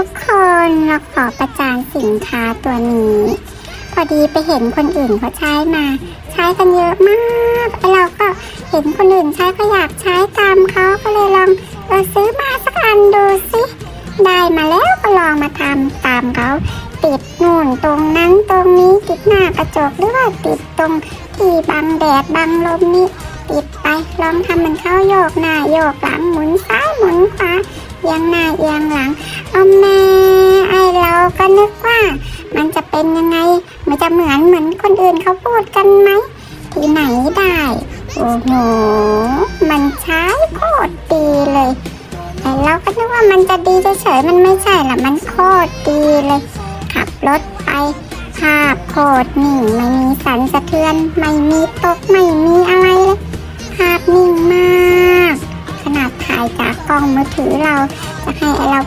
ทุกคนเราขอประจานสินค้าตัวนี้ พอดีไปเห็นคนอื่นเขาใช้มา ใช้กันเยอะมากแล้วเราก็เห็นคนอื่นใช้ก็อยากใช้ตามเขาก็เลยลองเออซื้อมาสักอันดูสิได้มาแล้วก็ลองมาทำตามเขาติดนู่นตรงนั้นตรงนี้ติดหน้ากระจกหรือว่าติดตรงที่บังแดดบังลมนี่ติดไปลองทำมันเข้าโยกหน้าโยกหลังหมุนซ้ายหมุนขวาเอียงหน้าเอียงหลัง เป็นยังไง มันจะเหมือนเหมือนคนอื่นเขาพูดกันไหม ที่ไหนได้ โอ้โห มันใช้โคตรดีเลยแต่เราก็นึกว่ามันจะดีเฉยๆมันไม่ใช่ละมันโคตรดีเลย ขับรถไปภาพโคตรนิ่งไม่มีสันสะเทือน ไม่มีตกไม่มีอะไรเลยภาพนิ่งมาก ขนาดถ่ายจากกล้องมือถือเราจะให้เรา